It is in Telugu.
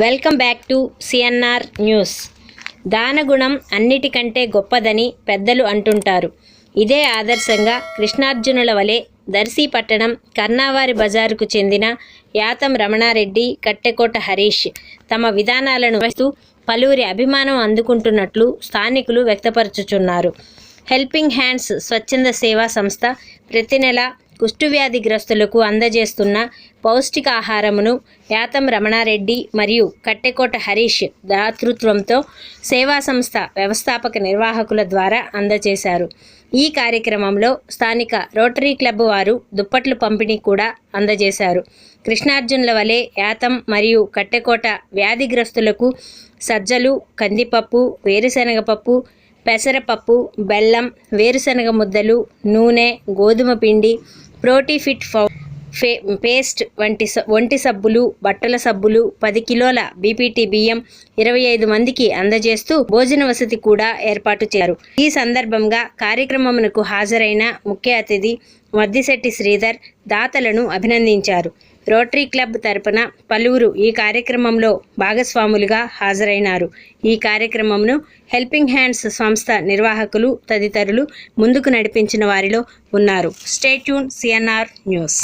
Welcome back to CNR news. దానగుణం అన్నిటికంటే గొప్పదని పెద్దలు అంటుంటారు. ఇదే ఆదర్శంగా కృష్ణార్జునుల వలె దర్శీపట్టణం కర్ణావారి బజారుకు చెందిన యాతం రమణారెడ్డి కట్టెకోట హరీష్ తమ విధానాలను వస్తూ పలువురి అభిమానం అందుకుంటున్నట్లు స్థానికులు వ్యక్తపరచుచున్నారు. హెల్పింగ్ హ్యాండ్స్ స్వచ్ఛంద సేవా సంస్థ ప్రతి నెల కుష్ఠవ్యాధిగ్రస్తులకు అందజేస్తున్న పౌష్టికాహారమును యాతం రమణారెడ్డి మరియు కట్టెకోట హరీష్ దాతృత్వంతో సేవా సంస్థ వ్యవస్థాపక నిర్వాహకుల ద్వారా అందజేశారు. ఈ కార్యక్రమంలో స్థానిక రోటరీ క్లబ్ వారు దుప్పట్లు పంపిణీ కూడా అందజేశారు. కృష్ణార్జునుల వలె యాతం మరియు కట్టెకోట వ్యాధిగ్రస్తులకు సజ్జలు కందిపప్పు వేరుశనగ పప్పు పెసరపప్పు బెల్లం వేరుశనగ ముద్దలు నూనె గోధుమ పిండి ప్రోటీఫిట్ ఫౌ ఫే పేస్ట్ వంటి ఒంటి సబ్బులు బట్టల సబ్బులు పది కిలోల బీపీటీ బియ్యం ఇరవై ఐదు మందికి అందజేస్తూ భోజన వసతి కూడా ఏర్పాటు చేశారు. ఈ సందర్భంగా కార్యక్రమమునకు హాజరైన ముఖ్య అతిథి మద్దిశెట్టి శ్రీధర్ దాతలను అభినందించారు. రోటరీ క్లబ్ తరపున పలువురు ఈ కార్యక్రమంలో భాగస్వాములుగా హాజరైనారు. ఈ కార్యక్రమంను హెల్పింగ్ హ్యాండ్స్ సంస్థ నిర్వాహకులు తదితరులు ముందుకు నడిపించిన వారిలో ఉన్నారు. Stay tuned CNR news.